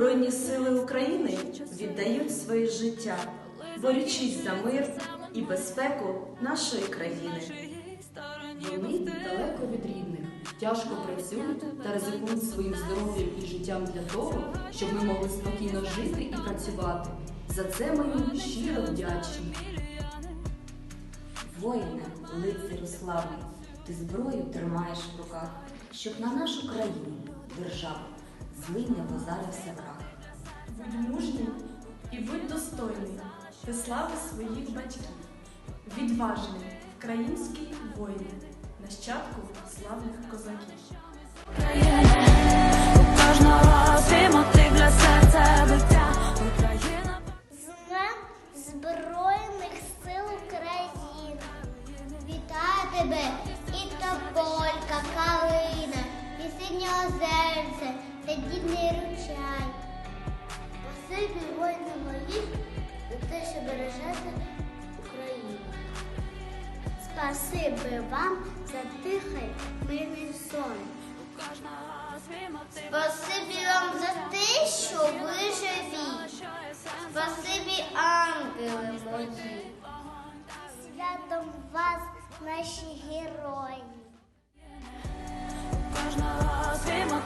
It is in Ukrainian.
Збройні сили України віддають своє життя, борючись за мир і безпеку нашої країни. Вони далеко від рідних, тяжко працюють та ризикують своїм здоров'ям і життям для того, щоб ми могли спокійно жити і працювати. За це ми їм щиро вдячні. Воїне, лицарю славний, ти зброю тримаєш в руках, щоб на нашу країну, державу, злий не позарився враг. Будь мужній і будь достойний, ти слави своїх батьків, відважний український воїн, нащадку славних козаків. Збройних сил України. Вітаю тебе і Синьозерце, та дідний ручай. Спасибі воїни мої за те, що бережете Україну. Спасибі вам за тихий мирний сон. Спасибі вам за те, що ви живі. Спасибі, ангели мої. Святом вас, наші герої. кожного hacemos